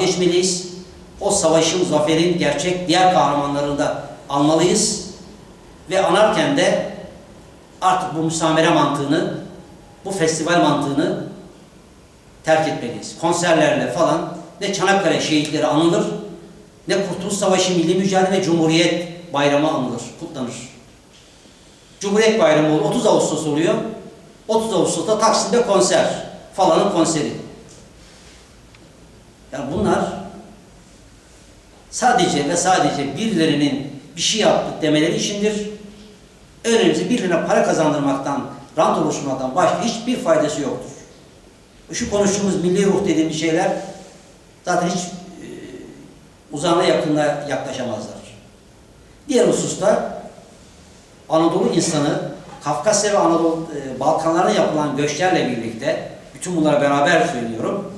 vazgeçmeliyiz. O savaşın, zaferin gerçek diğer kahramanlarını da almalıyız. Ve anarken de artık bu müsamere mantığını, bu festival mantığını terk etmeliyiz. Konserlerle falan ne Çanakkale şehitleri anılır, ne Kurtuluş Savaşı Milli Mücadele Cumhuriyet Bayramı anılır, kutlanır. Cumhuriyet Bayramı olur, 30 Ağustos oluyor. 30 Ağustos'ta Taksim'de konser, falanın konseri. Yani bunlar sadece ve sadece birilerinin bir şey yaptık demeleri içindir. En önemlisi birilerine para kazandırmaktan, rant oluşturmaktan başka hiçbir faydası yoktur. Şu konuştuğumuz milli ruh dediğimiz şeyler zaten hiç e, uzağına yakınına yaklaşamazlar. Diğer hususta Anadolu insanı Kafkasya ve Anadolu e, Balkanlara yapılan göçlerle birlikte bütün bunlara beraber söylüyorum.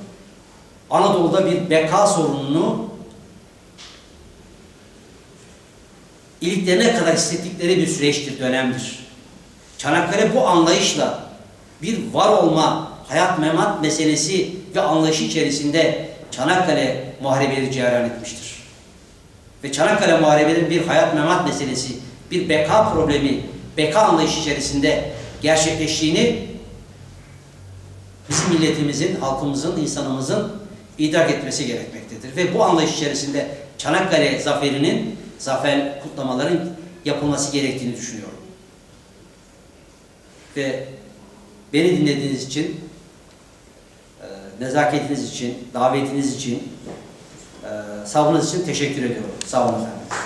Anadolu'da bir beka sorununu iliklerine kadar hissettikleri bir süreçtir, dönemdir. Çanakkale bu anlayışla bir var olma, hayat memat meselesi ve anlayışı içerisinde Çanakkale muharebeleri cereyan etmiştir. Ve Çanakkale muharebenin bir hayat memat meselesi, bir beka problemi, beka anlayışı içerisinde gerçekleştiğini bizim milletimizin, halkımızın, insanımızın idrak etmesi gerekmektedir. Ve bu anlayış içerisinde Çanakkale zaferinin, zafer kutlamaların yapılması gerektiğini düşünüyorum. Ve beni dinlediğiniz için, e, nezaketiniz için, davetiniz için, e, sabrınız için teşekkür ediyorum. Sağ olun efendim.